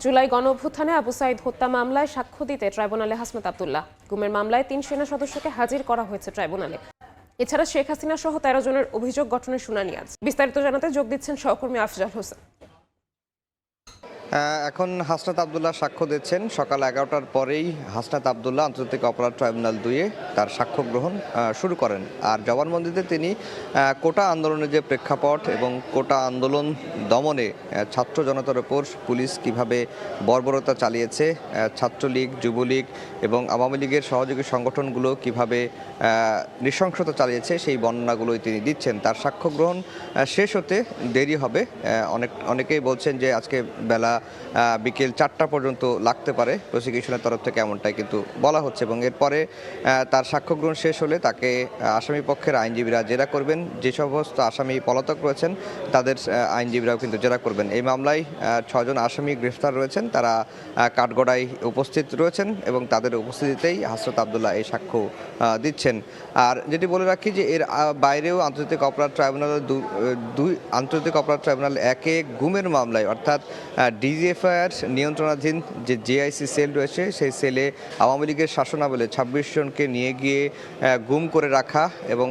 জুলাই গণঅভ্যুত্থানে আবু সাইদ হত্যা মামলায় সাক্ষ্য দিতে ট্রাইব্যুনালে হাসনাত আবদুল্লাহ। গুমের মামলায় তিন সেনা সদস্যকে হাজির করা হয়েছে ট্রাইব্যুনালে। এছাড়া শেখ হাসিনা সহ তেরো জনের অভিযোগ গঠনের শুনানি আছে বিস্তারিত জানাতে যোগ দিচ্ছেন সহকর্মী আফজাল হোসেন। এখন হাসনাত আবদুল্লাহ সাক্ষ্য দিচ্ছেন। সকাল এগারোটার পরেই হাসনাত আবদুল্লাহ আন্তর্জাতিক অপরাধ ট্রাইব্যুনাল দুয়ে তার সাক্ষ্য গ্রহণ শুরু করেন। আর জবানবন্দিতে তিনি কোটা আন্দোলনের যে প্রেক্ষাপট এবং কোটা আন্দোলন দমনে ছাত্র জনতার ওপর পুলিশ কীভাবে বর্বরতা চালিয়েছে ছাত্রলীগ, যুবলীগ এবং আওয়ামী লীগের সহযোগী সংগঠনগুলো কীভাবে নৃশংসতা চালিয়েছে, সেই বর্ণনাগুলোই তিনি দিচ্ছেন। তার সাক্ষ্য গ্রহণ শেষ হতে দেরি হবে। অনেক, অনেকেই বলছেন যে আজকে বেলা বিকেল চারটা পর্যন্ত লাগতে পারে। প্রসিকিউশনের তরফ থেকে এমনটাই কিন্তু বলা হচ্ছে এবং এরপরে তার সাক্ষ্য গ্রহণ শেষ হলে তাকে আসামি পক্ষের আইনজীবীরা জেরা করবেন। যে সমস্ত আসামি পলাতক রয়েছেন, তাদের আইনজীবীরাও কিন্তু জেরা করবেন। এই মামলায় ছজন আসামি গ্রেফতার রয়েছেন। তারা কাঠগড়ায় উপস্থিত রয়েছেন এবং তাদের উপস্থিতিতেই হাসরত আবদুল্লাহ এই সাক্ষ্য দিচ্ছেন। আর যেটি বলে রাখি যে এর বাইরেও আন্তর্জাতিক অপরাধ ট্রাইব্যুনাল দুই আন্তর্জাতিক অপরাধ ট্রাইব্যুনাল একে গুমের মামলায়, অর্থাৎ ডিজিএফআইআর নিয়ন্ত্রণাধীন যে জেআইসি সেল রয়েছে, সেই সেলে আওয়ামী লীগের শাসনাবলে ছাব্বিশ জনকে নিয়ে গিয়ে গুম করে রাখা এবং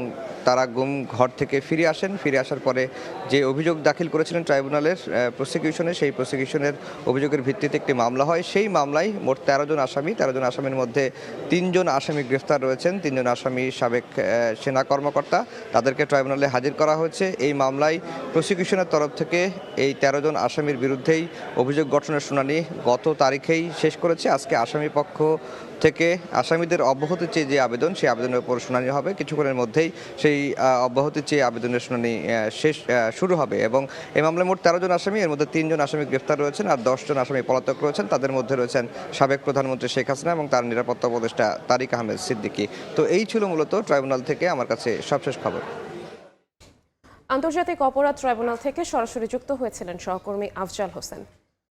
তারা গুম ঘর থেকে ফিরে আসেন। ফিরে আসার পরে যে অভিযোগ দাখিল করেছিলেন ট্রাইব্যুনালের প্রসিকিউশনে সেই প্রসিকিউশনের অভিযোগের ভিত্তিতে একটি মামলা হয়। সেই মামলায় মোট তেরো জন আসামি, তেরো জন আসামির মধ্যে তিনজন আসামি গ্রেফতার রয়েছেন। তিনজন আসামি সাবেক সেনা কর্মকর্তা। তাদেরকে ট্রাইব্যুনালে হাজির করা হয়েছে। এই মামলায় প্রসিকিউশনের তরফ থেকে এই তেরো জন আসামির বিরুদ্ধেই অভিযোগ গঠনের শুনানি গত তারিখেই শেষ করেছে। আজকে আসামি পক্ষ থেকে আসামিদের অব্যাহতি চেয়ে যে আবেদন, সেই আবেদনের উপর শুনানি হবে। কিছুক্ষণের মধ্যেই সেই অব্যাহতি চেয়ে আবেদনের শুনানি শেষ শুরু হবে এবং এই মামলায় মোট তেরো জন আসামি, এর মধ্যে তিনজন আসামি গ্রেফতার রয়েছেন আর দশজন আসামি পলাতক রয়েছেন। তাদের মধ্যে রয়েছেন সাবেক প্রধানমন্ত্রী শেখ হাসিনা এবং তার নিরাপত্তা উপদেষ্টা তারিক আহমেদ সিদ্দিকী। তো এই ছিল মূলত ট্রাইব্যুনাল থেকে আমার কাছে সবশেষ খবর। আন্তর্জাতিক অপরাধ ট্রাইব্যুনাল থেকে সরাসরি যুক্ত হয়েছিলেন সহকর্মী আফজাল হোসেন।